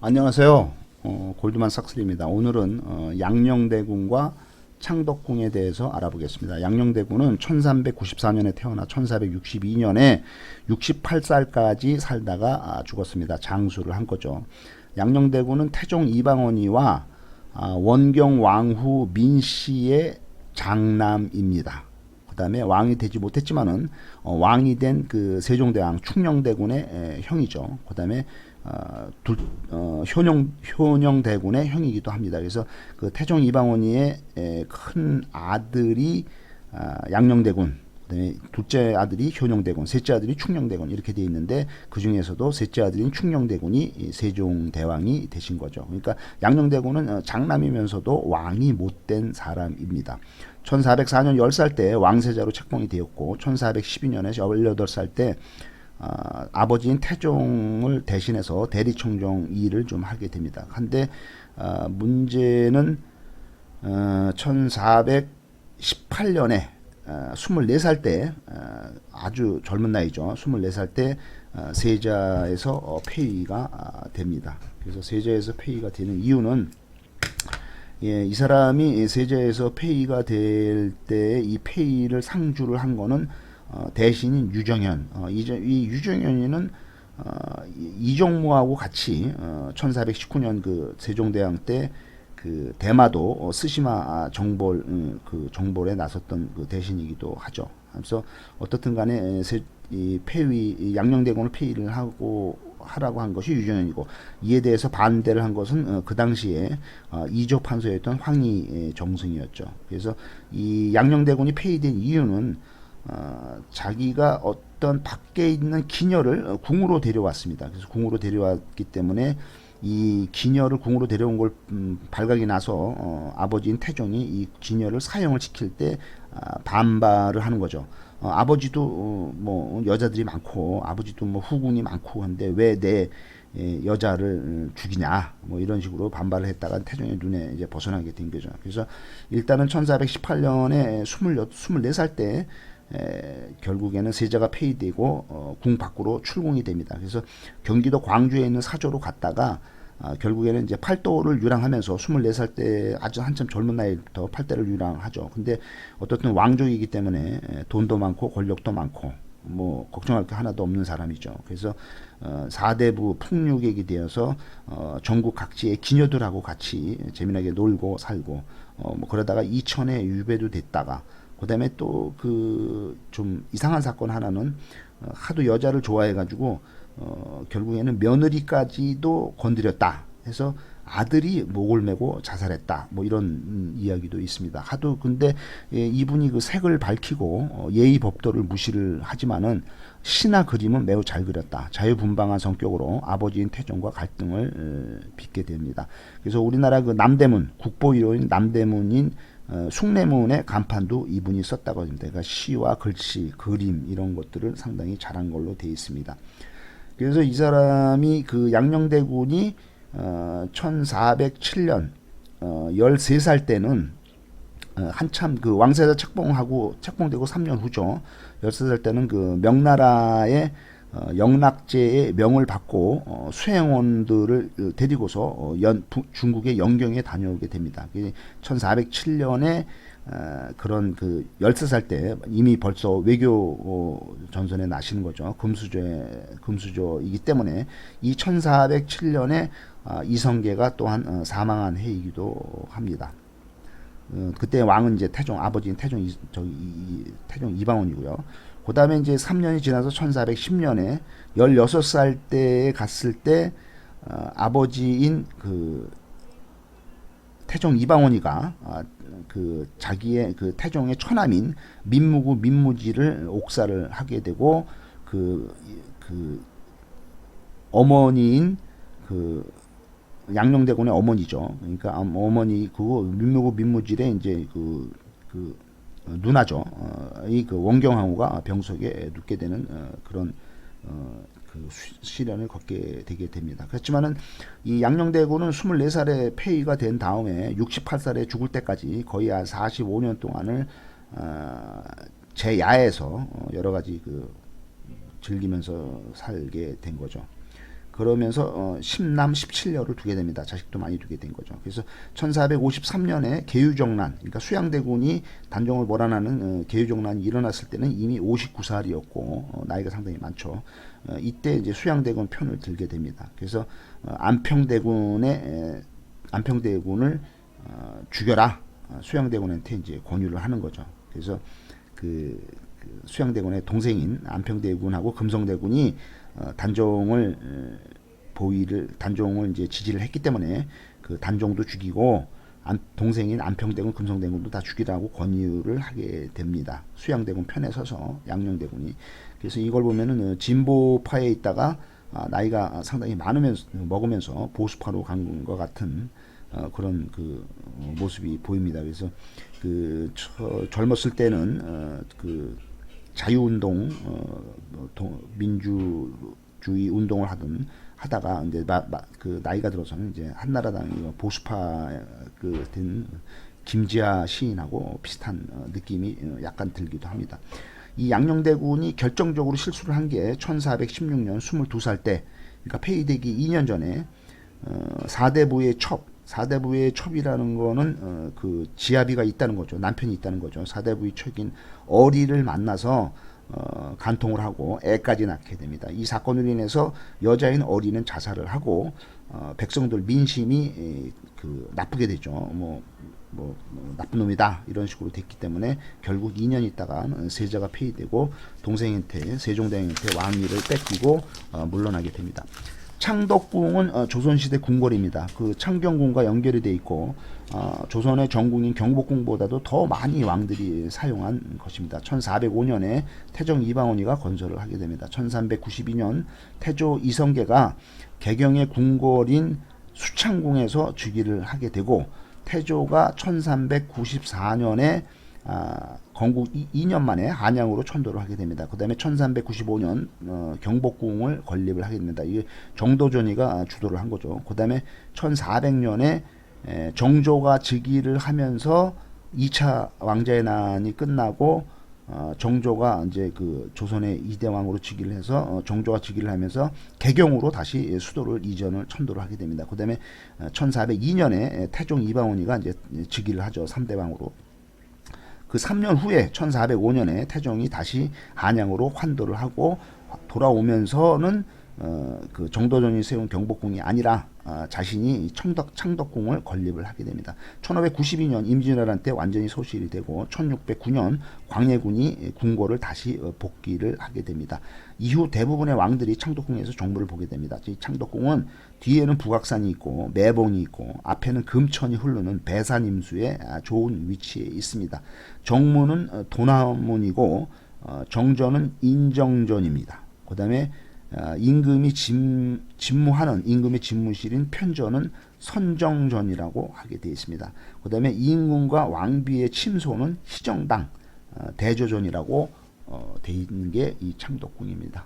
안녕하세요. 어, 골드만 삭스리입니다. 오늘은 어, 양녕대군과 창덕궁에 대해서 알아보겠습니다. 양녕대군은 1394년에 태어나 1462년에 68살까지 살다가 아, 죽었습니다. 장수를 한 거죠. 양녕대군은 태종 이방원이와 아, 원경 왕후 민씨의 장남입니다. 그다음에 왕이 되지 못했지만은 어, 왕이 된 그 세종대왕 충녕대군의 에, 형이죠. 그다음에 어, 둘, 어, 효령 효령 대군의 형이기도 합니다. 그래서 그 태종 이방원이의 에, 큰 아들이 아, 양녕대군, 그다음에 둘째 아들이 효령대군, 셋째 아들이 충녕대군 이렇게 돼 있는데 그 중에서도 셋째 아들인 충녕대군이 이 세종 대왕이 되신 거죠. 그러니까 양녕대군은 어, 장남이면서도 왕이 못된 사람입니다. 1404년 10살 때 왕세자로 책봉이 되었고 1412년에 18살 때 아, 아버지인 태종을 대신해서 대리청정 일을 좀 하게 됩니다. 한데 아, 문제는 어, 1418년에 어, 24살 때 어, 아주 젊은 나이죠. 24살 때 어, 세자에서 어, 폐위가 아, 됩니다. 그래서 세자에서 폐위가 되는 이유는 예, 이 사람이 세자에서 폐위가 될 때 이 폐위를 상주를 한 거는 어, 대신인 유정현. 어, 이, 이 유정현이는 어, 이- 이종무하고 같이 어, 1419년 그 세종대왕 때그 대마도 어, 스시마 정벌 음, 그 정벌에 나섰던 그 대신이기도 하죠. 그래서 어떻든 간에 세, 이 폐위 이 양녕대군을 폐위를 하고 하라고 한 것이 유정현이고 이에 대해서 반대를 한 것은 어, 그 당시에 어, 이조 판서였던 황희 예, 정승이었죠. 그래서 이 양녕대군이 폐위된 이유는 어, 자기가 어떤 밖에 있는 기녀를 어, 궁으로 데려왔습니다. 그래서 궁으로 데려왔기 때문에 이 기녀를 궁으로 데려온 걸 음, 발각이 나서 어, 아버지인 태종이 이 기녀를 사형을 시킬 때 아, 반발을 하는 거죠. 어, 아버지도 어, 뭐 여자들이 많고 아버지도 뭐 후궁이 많고 한데 왜 내 여자를 음, 죽이냐 뭐 이런 식으로 반발을 했다가 태종의 눈에 이제 벗어나게 된 거죠. 그래서 일단은 1418년에 24, 24살 때 에, 결국에는 세자가 폐위되고 어, 궁 밖으로 출궁이 됩니다. 그래서 경기도 광주에 있는 사조로 갔다가 아, 결국에는 이제 팔도를 유랑하면서 24살 때 아주 한참 젊은 나이부터 팔대를 유랑하죠. 근데 어떻든 왕족이기 때문에 에, 돈도 많고 권력도 많고 뭐 걱정할 게 하나도 없는 사람이죠. 그래서 어, 사대부 풍류객이 되어서 어, 전국 각지의 기녀들하고 같이 재미나게 놀고 살고 어, 뭐 그러다가 이천에 유배도 됐다가 그다음에 또 그 좀 이상한 사건 하나는 어, 하도 여자를 좋아해가지고 어, 결국에는 며느리까지도 건드렸다 해서 아들이 목을 메고 자살했다 뭐 이런 음, 이야기도 있습니다. 하도 근데 예, 이분이 그 색을 밝히고 어, 예의 법도를 무시를 하지만은 시나 그림은 매우 잘 그렸다. 자유분방한 성격으로 아버지인 태종과 갈등을 어, 빚게 됩니다. 그래서 우리나라 그 남대문 국보위로인 남대문인 어, 숭례문의 간판도 이분이 썼다고 합니다. 그러니까 시와 글씨, 그림 이런 것들을 상당히 잘한 걸로 되어 있습니다. 그래서 이 사람이 그 양녕대군이 어, 1407년 어, 13살 때는 어, 한참 그 왕세자 책봉하고 책봉되고 3년 후죠. 13살 때는 그 명나라의 어, 영락제의 명을 받고 어, 수행원들을 어, 데리고서 어, 연, 부, 중국의 영경에 다녀오게 됩니다. 1407년에 어, 그런 그 13살 때 이미 벌써 외교 어, 전선에 나시는 거죠. 금수저에 금수저이기 때문에 이 1407년에 어, 이성계가 또한 어, 사망한 해이기도 합니다. 어, 그때 왕은 이제 태종 아버지인 태종 이, 저기 이, 이- 태종 이방원이고요. 그 다음에 이제 3년이 지나서 1410년에 16살 때에 갔을 때 어, 아버지인 그 태종 이방원이가 아, 그 자기의 그 태종의 처남인 민무구 민무지를 옥사를 하게 되고 그, 그 어머니인 그 양녕대군의 어머니죠. 그러니까 암- 어머니 그 민무구 민무질의 이제 그, 그 어, 누나죠. 어, 이그 원경항우가 병석에 눕게 되는 어, 그런 어, 그 시- 시련을 겪게 되게 됩니다. 그렇지만은 이 양녕대군은 24살에 폐위가 된 다음에 68살에 죽을 때까지 거의 한 45년 동안을 어, 제 야에서 어, 여러 가지 그 즐기면서 살게 된 거죠. 그러면서 어, 10남 17녀를 두게 됩니다. 자식도 많이 두게 된 거죠. 그래서 1453년에 계유정난, 그러니까 수양대군이 단종을 몰아나는 어, 계유정난이 일어났을 때는 이미 59살이었고 어, 나이가 상당히 많죠. 어, 이때 이제 수양대군 편을 들게 됩니다. 그래서 어, 안평대군의 에, 안평대군을 어, 죽여라 어, 수양대군한테 이제 권유를 하는 거죠. 그래서 그, 그 수양대군의 동생인 안평대군하고 금성대군이 어, 단종을 어, 보위를 단종을 이제 지지를 했기 때문에 그 단종도 죽이고 안, 동생인 안평대군, 금성대군도 다 죽이라고 권유를 하게 됩니다. 수양대군 편에 서서 양녕대군이 그래서 이걸 보면은 어, 진보파에 있다가 아, 나이가 상당히 많으면서 먹으면서 보수파로 간 것 같은 어, 그런 그 어, 모습이 보입니다. 그래서 그 처, 젊었을 때는 어, 그 자유운동, 어, 뭐 동, 민주주의 운동을 하던 하다가 이제 마, 마, 그 나이가 들어서는 이제 한나라당 보수파 그된 김지아 시인하고 비슷한 어, 느낌이 어, 약간 들기도 합니다. 이 양녕대군이 결정적으로 실수를 한 게 1416년 22살 때, 그러니까 폐위되기 2년 전에 어, 사대부의 첩, 사대부의 첩이라는 거는 어, 그 지아비가 있다는 거죠. 남편이 있다는 거죠. 사대부의 첩인 어리를 만나서 어, 간통을 하고 애까지 낳게 됩니다. 이 사건으로 인해서 여자인 어리는 자살을 하고 어, 백성들 민심이 에, 그 나쁘게 되죠. 뭐, 뭐, 뭐 나쁜 놈이다 이런 식으로 됐기 때문에 결국 2년 있다가 세자가 폐위되고 동생한테 세종대왕한테 왕위를 뺏기고 어, 물러나게 됩니다. 창덕궁은 어, 조선시대 궁궐입니다. 그 창경궁과 연결이 돼 있고 어, 조선의 전궁인 경복궁보다도 더 많이 왕들이 사용한 것입니다. 1405년에 태종 이방원이가 건설을 하게 됩니다. 1392년 태조 이성계가 개경의 궁궐인 수창궁에서 즉위를 하게 되고 태조가 1394년에 아, 건국 2, 년 만에 한양으로 천도를 하게 됩니다. 그 다음에 1395년 어, 경복궁을 건립을 하게 됩니다. 이게 정도전이가 주도를 한 거죠. 그 다음에 1400년에 에, 정조가 즉위를 하면서 2차 왕자의 난이 끝나고 어, 정조가 이제 그 조선의 이대왕으로 즉위를 해서 어, 정조가 즉위를 하면서 개경으로 다시 수도를 이전을 천도를 하게 됩니다. 그 다음에 어, 1402년에 태종 이방원이가 이제 즉위를 하죠. 3대왕으로. 그 3년 후에 1405년에 태종이 다시 한양으로 환도를 하고 돌아오면서는 어, 그 정도전이 세운 경복궁이 아니라 어, 자신이 청덕 창덕궁을 건립을 하게 됩니다. 1592년 임진왜란 때 완전히 소실이 되고 1609년 광해군이 궁궐을 다시 어, 복귀를 하게 됩니다. 이후 대부분의 왕들이 창덕궁에서 정부를 보게 됩니다. 이 창덕궁은 뒤에는 북악산이 있고 매봉이 있고 앞에는 금천이 흐르는 배산임수에 아, 좋은 위치에 있습니다. 정문은 어, 도남문이고 어, 정전은 인정전입니다. 그 다음에 어, 임금이 집, 집무하는 임금의 집무실인 편전은 선정전이라고 하게 되어 있습니다. 그 다음에 임금과 왕비의 침소는 희정당 어, 대조전이라고 어, 되어 있는 게이 창덕궁입니다.